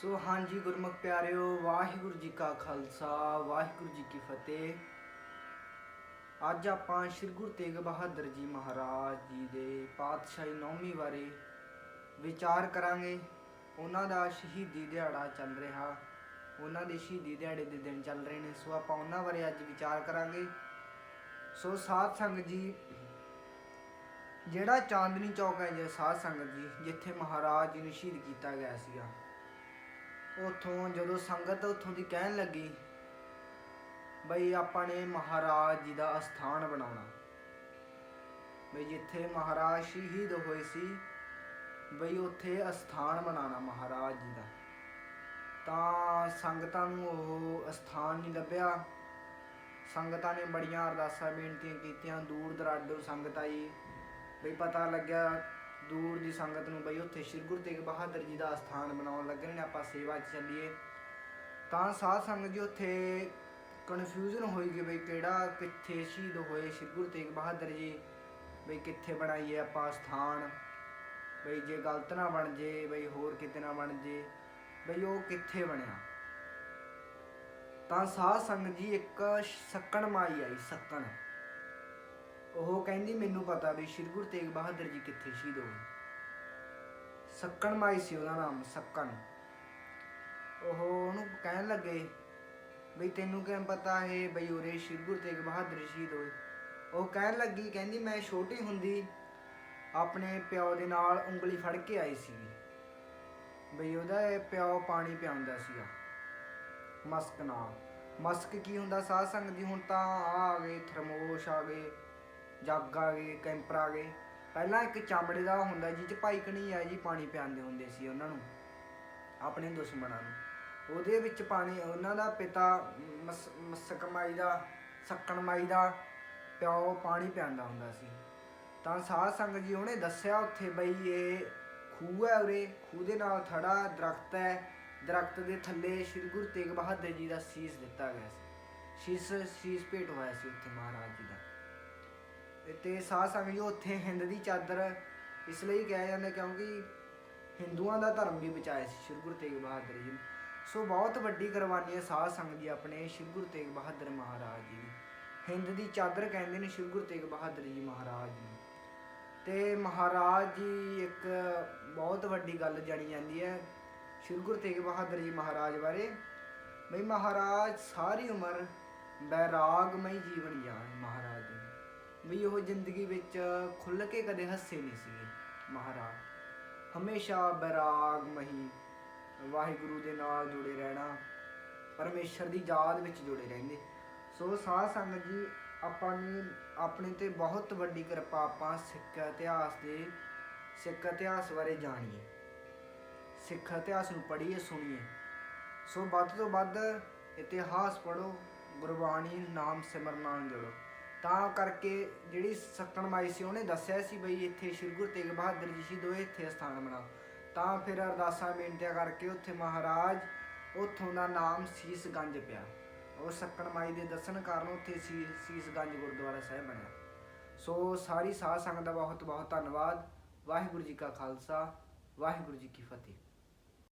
ਸੋ ਹਾਂਜੀ ਗੁਰਮੁਖ ਪਿਆਰਿਓ, ਵਾਹਿਗੁਰੂ ਜੀ ਕਾ ਖਾਲਸਾ, ਵਾਹਿਗੁਰੂ ਜੀ ਕੀ ਫਤਿਹ। ਅੱਜ ਆਪਾਂ ਸ੍ਰੀ ਗੁਰੂ ਤੇਗ ਬਹਾਦਰ ਜੀ ਮਹਾਰਾਜ ਜੀ ਦੇ ਪਾਤਸ਼ਾਹੀ ਨੌਵੀਂ ਬਾਰੇ ਵਿਚਾਰ ਕਰਾਂਗੇ। ਉਹਨਾਂ ਦਾ ਸ਼ਹੀਦੀ ਦਿਹਾੜਾ ਚੱਲ ਰਿਹਾ। ਉਹਨਾਂ ਦੇ ਸ਼ਹੀਦੀ ਦਿਹਾੜੇ ਦੇ ਦਿਨ ਚੱਲ ਰਹੇ ਨੇ। ਸੋ ਆਪਾਂ ਉਹਨਾਂ ਬਾਰੇ ਅੱਜ ਵਿਚਾਰ ਕਰਾਂਗੇ। ਸੋ ਸਾਧ ਸੰਗਤ ਜੀ, ਜਿਹੜਾ ਚਾਂਦਨੀ ਚੌਕ ਹੈ ਜੀ ਸਾਧ ਸੰਗਤ ਜੀ, ਜਿੱਥੇ ਮਹਾਰਾਜ ਜੀ ਨੂੰ ਸ਼ਹੀਦ ਕੀਤਾ ਗਿਆ ਸੀਗਾ ਉਥੋਂ ਜਦੋਂ ਸੰਗਤ ਉਥੋਂ ਦੀ ਕਹਿਣ ਲੱਗੀ, ਬਈ ਆਪਾਂ ਨੇ ਮਹਾਰਾਜ ਜੀ ਦਾ ਅਸਥਾਨ ਬਣਾਉਣਾ। ਬਈ ਜਿੱਥੇ ਮਹਾਰਾਜ ਸ਼ਹੀਦ ਹੋਏ ਸੀ, ਬਈ ਉੱਥੇ ਅਸਥਾਨ ਬਣਾਉਣਾ ਮਹਾਰਾਜ ਜੀ ਦਾ। ਤਾਂ ਸੰਗਤਾਂ ਨੂੰ ਉਹ ਅਸਥਾਨ ਨਹੀਂ ਲੱਭਿਆ। ਸੰਗਤਾਂ ਨੇ ਬੜੀਆਂ ਅਰਦਾਸਾਂ ਬੇਨਤੀਆਂ ਕੀਤੀਆਂ ਦੂਰ ਦਰਾਡੋਂ ਸੰਗਤ ਆਈ। ਬਈ ਪਤਾ ਲੱਗਿਆ ਦੂਰ ਦੀ ਸੰਗਤ ਨੂੰ ਬਈ ਉੱਥੇ ਸ੍ਰੀ ਗੁਰੂ ਤੇਗ ਬਹਾਦਰ ਜੀ ਦਾ ਸਥਾਨ ਬਣਾਉਣ ਲੱਗੇ ਨੇ, ਆਪਾਂ ਸੇਵਾ 'ਚ ਚੱਲੀਏ। ਤਾਂ ਸਾਧ ਸੰਗਤ ਜੀ ਉੱਥੇ ਕਨਫਿਊਜ਼ਨ ਹੋਈ ਕਿ ਬਈ ਕਿਹੜਾ, ਕਿੱਥੇ ਸ਼ਹੀਦ ਹੋਏ ਸ੍ਰੀ ਗੁਰੂ ਤੇਗ ਬਹਾਦਰ ਜੀ, ਬਈ ਕਿੱਥੇ ਬਣਾਈਏ ਆਪਾਂ ਸਥਾਨ ਬਈ ਜੇ ਗਲਤ ਨਾ ਬਣ ਜੇ, ਬਈ ਹੋਰ ਕਿਤੇ ਨਾ ਬਣ ਜੇ, ਬਈ ਉਹ ਕਿੱਥੇ ਬਣਿਆ। ਤਾਂ ਸਾਧ ਸੰਗਤ ਜੀ ਇੱਕ ਸੱਕਣ ਮਾਈ ਆਈ, ਸੱਕਣ। ਉਹ ਕਹਿੰਦੀ, ਮੈਨੂੰ ਪਤਾ ਵੀ ਸ਼੍ਰੀ ਗੁਰੂ ਤੇਗ ਬਹਾਦਰ ਜੀ ਕਿੱਥੇ ਸ਼ਹੀਦ ਹੋਏ ਸੱਕਣ ਮਾਈ ਸੀ ਉਹਦਾ ਨਾਮ, ਸੱਕਣ। ਉਹ ਉਹਨੂੰ ਕਹਿਣ ਲੱਗੇ ਬਈ ਤੈਨੂੰ ਕਿਵੇਂ ਪਤਾ ਹੈ ਬਈ ਉਰੇ ਸ਼੍ਰੀ ਗੁਰੂ ਤੇਗ ਬਹਾਦਰ ਸ਼ਹੀਦ ਹੋਏ? ਉਹ ਕਹਿਣ ਲੱਗੀ, ਕਹਿੰਦੀ, ਮੈਂ ਛੋਟੀ ਹੁੰਦੀ ਆਪਣੇ ਪਿਓ ਦੇ ਨਾਲ ਉਂਗਲੀ ਫੜ ਕੇ ਆਈ ਸੀ ਬਈ ਉਹਦਾ ਪਿਓ ਪਾਣੀ ਪਿਆਉਂਦਾ ਸੀਗਾ, ਮਸਕ ਨਾਲ। ਮਸਕ ਕੀ ਹੁੰਦਾ? ਸਾਧ ਸੰਗਤ ਦੀ ਹੁਣ ਤਾਂ ਆ ਆ ਗਏ, ਥਰਮੋਸ਼ ਆ ਗਏ। ਜੱਗ ਆ ਗਏ, ਕੈਂਪਰ ਆ ਗਏ। ਪਹਿਲਾਂ ਇੱਕ ਚਮੜੇ ਦਾ ਹੁੰਦਾ ਜਿਹ ਚ ਭਾਈ ਕਣੀ ਆ ਜੀ ਪਾਣੀ ਪਿਆਉਂਦੇ ਹੁੰਦੇ ਸੀ ਉਹਨਾਂ ਨੂੰ, ਆਪਣੇ ਦੁਸ਼ਮਣਾਂ ਨੂੰ। ਉਹਦੇ ਵਿੱਚ ਪਾਣੀ, ਉਹਨਾਂ ਦਾ ਪਿਤਾ ਮਸ- ਮਸਕ ਮਾਈ ਦਾ, ਸੱਕਣ ਮਾਈ ਦਾ ਪਿਓ ਪਾਣੀ ਪਿਆਉਂਦਾ ਹੁੰਦਾ ਸੀ। ਤਾਂ ਸਾਧ ਸੰਗਤ ਜੀ ਉਹਨੇ ਦੱਸਿਆ ਉੱਥੇ ਬਈ ਇਹ ਖੂਹ ਹੈ ਉਰੇ, ਖੂਹ ਦੇ ਨਾਲ ਥੜਾ ਦਰਖਤ ਹੈ। ਦਰਖਤ ਦੇ ਥੱਲੇ ਸ੍ਰੀ ਗੁਰੂ ਤੇਗ ਬਹਾਦਰ ਜੀ ਦਾ ਸੀਸ ਦਿੱਤਾ ਗਿਆ ਸੀ। ਸੀਸ ਸੀਸ ਭੇਟ ਹੋਇਆ ਸੀ ਉੱਥੇ ਮਹਾਰਾਜ ਜੀ ਦਾ। ਤੇ- ਤੇ ਸਾਧ ਸੰਗਤ ਜੀ ਉੱਥੇ ਹਿੰਦ ਦੀ ਚਾਦਰ ਇਸ ਲਈ ਕਿਹਾ ਜਾਂਦਾ ਕਿਉਂਕਿ ਹਿੰਦੂਆਂ ਦਾ ਧਰਮ ਵੀ ਬਚਾਇਆ ਸੀ, ਸ੍ਰੀ ਗੁਰੂ ਤੇਗ ਬਹਾਦਰ ਜੀ ਨੇ। ਸੋ ਬਹੁਤ ਵੱਡੀ ਕੁਰਬਾਨੀ ਹੈ ਸਾਧ ਸੰਗਤ ਜੀ ਆਪਣੇ ਸ੍ਰੀ ਗੁਰੂ ਤੇਗ ਬਹਾਦਰ ਮਹਾਰਾਜ ਜੀ ਦੀ ਹਿੰਦ ਦੀ ਚਾਦਰ ਕਹਿੰਦੇ ਨੇ ਸ੍ਰੀ ਗੁਰੂ ਤੇਗ ਬਹਾਦਰ ਜੀ ਮਹਾਰਾਜ ਜੀ ਨੂੰ। ਤੇ ਮਹਾਰਾਜ ਜੀ ਇੱਕ ਬਹੁਤ ਵੱਡੀ ਗੱਲ ਜਾਣੀ ਜਾਂਦੀ ਹੈ ਸ੍ਰੀ ਗੁਰੂ ਤੇਗ ਬਹਾਦਰ ਜੀ ਮਹਾਰਾਜ ਬਾਰੇ ਬਈ ਮਹਾਰਾਜ, ਸਾਰੀ ਉਮਰ ਬੈਰਾਗਮਈ ਜੀਵਨ ਜਾਣ ਮਹਾਰਾਜ ਜੀ ਵੀ ਉਹ ਜ਼ਿੰਦਗੀ ਵਿੱਚ ਖੁੱਲ੍ਹ ਕੇ ਕਦੇ ਹੱਸੇ ਨਹੀਂ ਸੀਗੇ, ਮਹਾਰਾਜ। ਹਮੇਸ਼ਾ ਬੈਰਾਗਮਈ ਵਾਹਿਗੁਰੂ ਦੇ ਨਾਲ ਜੁੜੇ ਰਹਿਣਾ, ਪਰਮੇਸ਼ਰ ਦੀ ਯਾਦ ਵਿੱਚ ਜੁੜੇ ਰਹਿੰਦੇ। ਸੋ ਸਾਧ ਸੰਗਤ ਜੀ, ਆਪਾਂ ਨੇ ਆਪਣੇ ਤੇ ਬਹੁਤ ਵੱਡੀ ਕਿਰਪਾ ਆਪਾਂ ਸਿੱਖ ਇਤਿਹਾਸ ਦੇ, ਸਿੱਖ ਇਤਿਹਾਸ ਬਾਰੇ ਜਾਣੀਏ। ਸਿੱਖ ਇਤਿਹਾਸ ਨੂੰ ਪੜ੍ਹੀਏ, ਸੁਣੀਏ। ਸੋ ਵੱਧ ਤੋਂ ਵੱਧ ਇਤਿਹਾਸ ਪੜੋ ਗੁਰਬਾਣੀ ਨਾਮ ਸਿਮਰਨ ਨਾਲ ਜੁੜੋ। ਤਾਂ ਕਰਕੇ ਜਿਹੜੀ ਸੱਕਣ ਮਾਈ ਸੀ, ਉਹਨੇ ਦੱਸਿਆ ਸੀ ਬਈ ਇੱਥੇ ਸ੍ਰੀ ਗੁਰੂ ਤੇਗ ਬਹਾਦਰ ਜੀ ਸ਼ਹੀਦ ਹੋਏ ਇੱਥੇ ਸਥਾਨ ਬਣਾਓ ਤਾਂ ਫਿਰ ਅਰਦਾਸਾਂ ਬੇਨਤੀਆਂ ਕਰਕੇ ਉੱਥੇ ਮਹਾਰਾਜ, ਉੱਥੋਂ ਦਾ ਨਾਮ ਸੀਸਗੰਜ ਪਿਆ। ਉਹ ਸੱਕਣ ਮਾਈ ਦੇ ਦੱਸਣ ਕਾਰਨ ਉੱਥੇ ਸੀ, ਸੀਸਗੰਜ ਗੁਰਦੁਆਰਾ ਸਾਹਿਬ ਬਣਿਆ। ਸੋ ਸਾਰੀ ਸਾਧ ਸੰਗਤ ਦਾ ਬਹੁਤ ਬਹੁਤ ਧੰਨਵਾਦ। ਵਾਹਿਗੁਰੂ ਜੀ ਕਾ ਖਾਲਸਾ, ਵਾਹਿਗੁਰੂ ਜੀ ਕੀ ਫਤਿਹ।